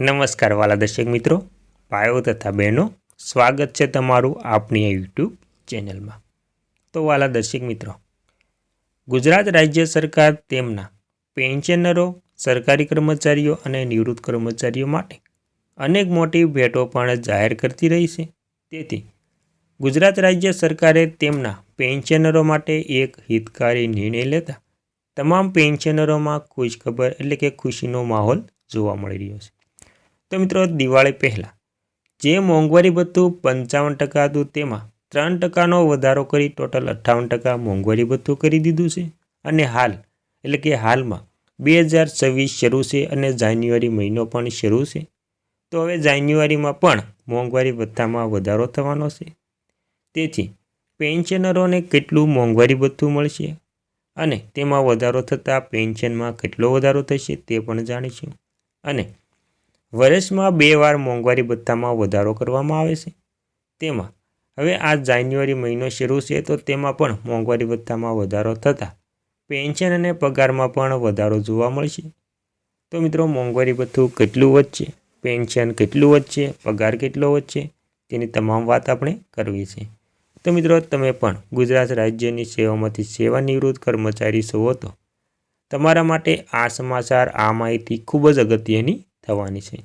નમસ્કાર વાલા દર્શક મિત્રો, ભાઈઓ તથા બહેનો, સ્વાગત છે તમારું આપની યુટ્યુબ ચેનલમાં. તો વાલા દર્શક મિત્રો, ગુજરાત રાજ્ય સરકાર તેમના પેન્શનરો, સરકારી કર્મચારીઓ અને નિવૃત્ત કર્મચારીઓ માટે અનેક મોટી ભેટો પણ જાહેર કરતી રહી છે. તેથી, ગુજરાત રાજ્ય સરકારે તેમના પેન્શનરો માટે એક હિતકારી નિર્ણય લેતા તમામ પેન્શનરોમાં ખુશખબર એટલે કે ખુશીનો માહોલ જોવા મળી રહ્યો છે. તો મિત્રો દિવાળી પહેલાં, જે મોંઘવારી ભથ્થું પંચાવન ટકા હતું તેમાં ત્રણ ટકાનો વધારો કરી ટોટલ અઠ્ઠાવન ટકા મોંઘવારી ભથ્થું કરી દીધું છે. અને હાલ, એટલે કે હાલમાં બે હજાર છવ્વીસ શરૂ છે અને જાન્યુઆરી મહિનો પણ શરૂ છે. તો હવે જાન્યુઆરીમાં પણ મોંઘવારી ભથ્થામાં વધારો થવાનો છે. તેથી પેન્શનરોને કેટલું મોંઘવારી ભથ્થું મળશે અને તેમાં વધારો થતાં પેન્શનમાં કેટલો વધારો થશે તે પણ જાણીશું. અને વર્ષમાં બે વાર મોંઘવારી ભથ્થામાં વધારો કરવામાં આવે છે. તેમાં, હવે આ જાન્યુઆરી મહિનો શરૂ છે તો તેમાં પણ મોંઘવારી ભથ્થામાં વધારો થતાં પેન્શન અને પગારમાં પણ વધારો જોવા મળશે. તો મિત્રો, મોંઘવારી ભથ્થું કેટલું વધશે? પેન્શન કેટલું વધશે? પગાર કેટલો વધશે? તેની તમામ વાત આપણે કરવી છે. તો મિત્રો, તમે પણ ગુજરાત રાજ્યની સેવામાંથી સેવા નિવૃત્ત કર્મચારી છો તો તમારા માટે આ સમાચાર, આ માહિતી ખૂબ જ અગત્યની થવાની છે.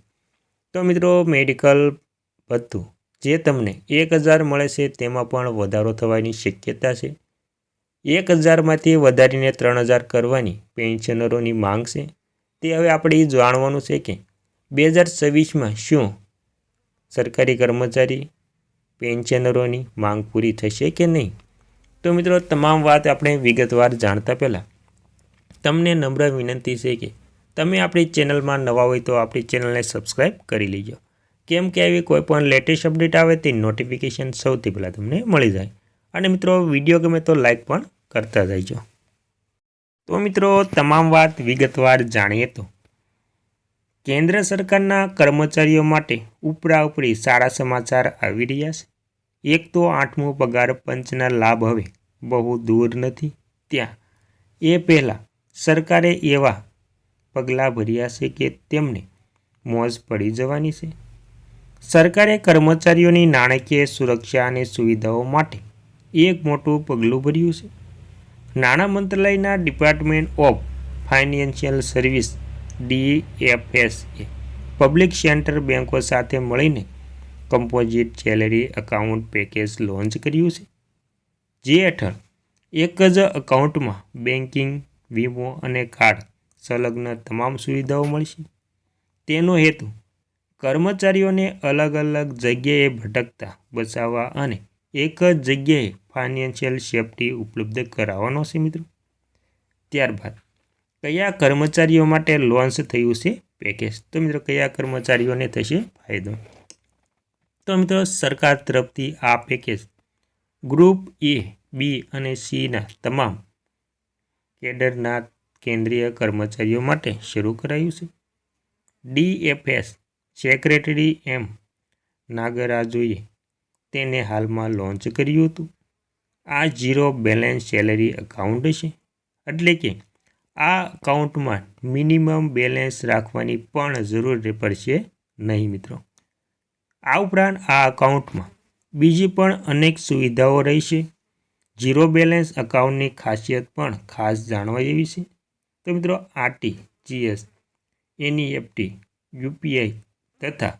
તો મિત્રો મેડિકલ ભથ્થું, જે તમને એક હજાર મળે છે, તેમાં પણ વધારો થવાની શક્યતા છે. એક હજારમાંથી વધારીને ત્રણ હજાર કરવાની પેન્શનરોની માંગ છે. તે હવે આપણે એ જાણવાનું છે કે બે હજાર છવ્વીસમાં શું સરકારી કર્મચારી પેન્શનરોની માંગ પૂરી થશે કે નહીં? તો મિત્રો, તમામ વાત આપણે વિગતવાર જાણતા પહેલાં તમને નમ્ર વિનંતી છે કે તમે આપણી ચેનલમાં નવા હોય તો આપણી ચેનલને સબસ્ક્રાઈબ કરી લેજો. કેમ કે આવી કોઈપણ લેટેસ્ટ અપડેટ આવે તે નોટિફિકેશન સૌથી પહેલાં તમને મળી જાય. અને મિત્રો વીડિયો ગમે તો લાઈક પણ કરતા જઈજો તો મિત્રો, તમામ વાત વિગતવાર જાણીએ તો, કેન્દ્ર સરકારના કર્મચારીઓ માટે ઉપરા ઉપરી સારા સમાચાર આવી રહ્યા છે. એક તો આઠમો પગાર પંચના લાભ હવે બહુ દૂર નથી. ત્યાં એ પહેલાં સરકારે એવા પગલાં ભર્યા છે કે તેમને મોજ પડી જવાની છે? સરકારે કર્મચારીઓની નાણાકીય સુરક્ષા અને સુવિધાઓ માટે એક મોટું પગલું ભર્યું છે. નાણાં મંત્રાલયના ડિપાર્ટમેન્ટ ઓફ ફાઇનાન્શિયલ સર્વિસ, ડીએફએસએ, પબ્લિક સેન્ટર બેન્કો સાથે મળીને composite salary account package launch કર્યું છે. જે હેઠળ એક જ એકાઉન્ટમાં બેન્કિંગ વીમો અને કાર્ડ સંલગ્ન તમામ સુવિધાઓ મળશે. તેનો હેતુ, કર્મચારીઓને અલગ અલગ જગ્યાએ ભટકતા બચાવવા અને એક જ જગ્યાએ ફાઇનાન્શિયલ સેફટી ઉપલબ્ધ કરાવવાનો છે મિત્રો. ત્યારબાદ, કયા કર્મચારીઓ માટે લોન્ચ થયું છે પેકેજ તો મિત્રો, કયા કર્મચારીઓને થશે ફાયદો? તો મિત્રો, સરકાર તરફથી આ પેકેજ ગ્રુપ એ બી અને સીના તમામ કેડરના કેન્દ્રીય કર્મચારીઓ માટે શરૂ કરાયું છે. ડીએફએસ સેક્રેટરી એમ નાગરાજુએ તેને હાલમાં લોન્ચ કર્યું હતું. આ ઝીરો બેલેન્સ સેલેરી એકાઉન્ટ છે, એટલે કે આ એકાઉન્ટમાં મિનિમમ બેલેન્સ રાખવાની પણ જરૂર પડશે નહીં મિત્રો. આ ઉપરાંત આ એકાઉન્ટમાં બીજી પણ અનેક સુવિધાઓ રહેશે ઝીરો બેલેન્સ એકાઉન્ટની ખાસિયત પણ ખાસ જાણવા જેવી છે. તો મિત્રો આરટી જીએસ એનઈએફટી યુપીઆઈ તથા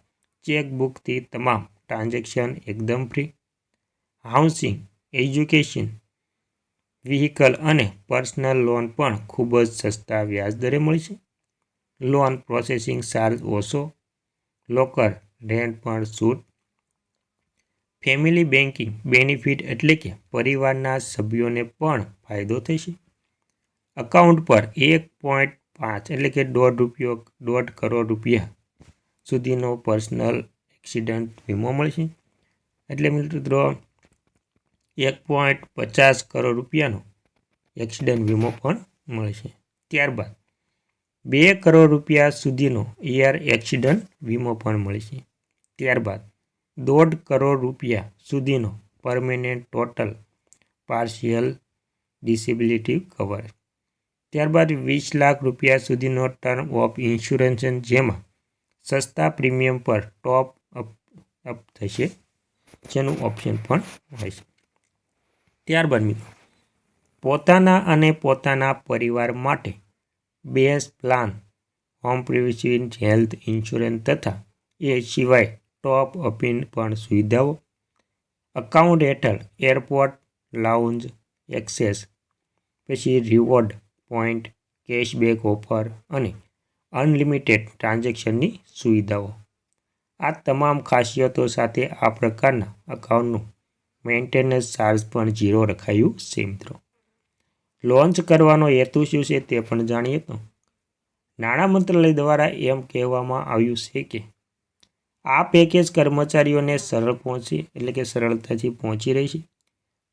ચેકબુકથી તમામ ટ્રાન્ઝેક્શન એકદમ ફ્રી. હાઉસિંગ, એજ્યુકેશન, વ્હીકલ અને પર્સનલ લોન પણ ખૂબ જ સસ્તા વ્યાજદરે મળશે લોન પ્રોસેસિંગ ચાર્જ ઓછો, લોકર રેન્ટ પણ છૂટ ફેમિલી બેન્કિંગ બેનિફિટ એટલે કે પરિવારના સભ્યોને પણ ફાયદો થશે. અકાઉન્ટ પર એક પોઈન્ટ પાંચ એટલે કે દોઢ રૂપિયો, દોઢ કરોડ રૂપિયા સુધીનો પર્સનલ એક્સિડન્ટ વીમો મળશે. એટલે મિત્રો, એક પોઈન્ટ પચાસ કરોડ રૂપિયાનો એક્સિડન્ટ વીમો પણ મળશે. ત્યારબાદ બે કરોડ રૂપિયા સુધીનો એર એક્સિડન્ટ વીમો પણ મળશે. ત્યારબાદ દોઢ કરોડ રૂપિયા સુધીનો permanent total partial disability cover ત્યારબાદ વીસ લાખ રૂપિયા સુધીનો ટર્મ ઓફ ઇન્સ્યોરન્સ જેમાં સસ્તા પ્રીમિયમ પર ટોપ અપ અપ થશે. જેનું ઓપ્શન પણ હોય છે. ત્યારબાદ મિત્રો, પોતાના અને પોતાના પરિવાર માટે base plan home provision health insurance તથા એ સિવાય ટોપ અપીન પણ સુવિધાઓ અકાઉન્ટ હેઠળ એરપોર્ટ લાઉન્જ એક્સેસ પછી રિવોર્ડ પોઈન્ટ, કેશબેક ઓફર અને અનલિમિટેડ ટ્રાન્ઝેક્શનની સુવિધાઓ. આ તમામ ખાસિયતો સાથે આ પ્રકારના અકાઉન્ટનું મેન્ટેનન્સ ચાર્જ પણ ઝીરો રખાયું છે, મિત્રો. લોન્ચ કરવાનો હેતુ શું છે તે પણ જાણીએ તો નાણાં મંત્રાલય દ્વારા એમ કહેવામાં આવ્યું છે કે આ પેકેજ કર્મચારીઓને સરળ પહોંચે, એટલે કે સરળતાથી પહોંચી રહી છે.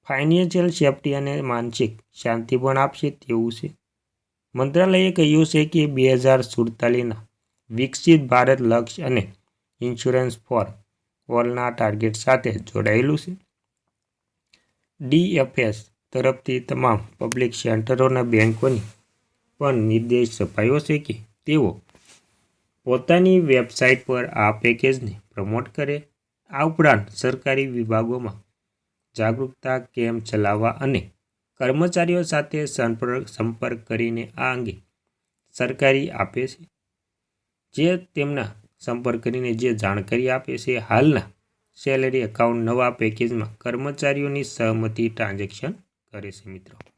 ફાઇનાન્શિયલ સેફટી અને માનસિક શાંતિ પણ આપશે તેવું છે. મંત્રાલયે કહ્યું છે કે બે હજાર સુડતાલીસના વિકસિત ભારત લક્ષ્ય અને ઇન્સ્યોરન્સ ફોર ઓલના ટાર્ગેટ સાથે જોડાયેલું છે. ડીએફએસ તરફથી તમામ પબ્લિક સેન્ટરોના બેન્કોની પણ નિર્દેશ અપાયો છે કે તેઓ પોતાની વેબસાઇટ પર આ પેકેજને પ્રમોટ કરે. આ ઉપરાંત સરકારી વિભાગોમાં જાગૃતતા કેમ્પ ચલાવવા અને કર્મચારીઓ સાથે સંપર્ક કરીને આ અંગે સરકારી આપે છે. જે તેમના સંપર્ક કરીને જે જાણકારી આપે છે. હાલના સેલેરી એકાઉન્ટ નવા પેકેજમાં કર્મચારીઓની સહમતી ટ્રાન્ઝેક્શન કરે છે મિત્રો.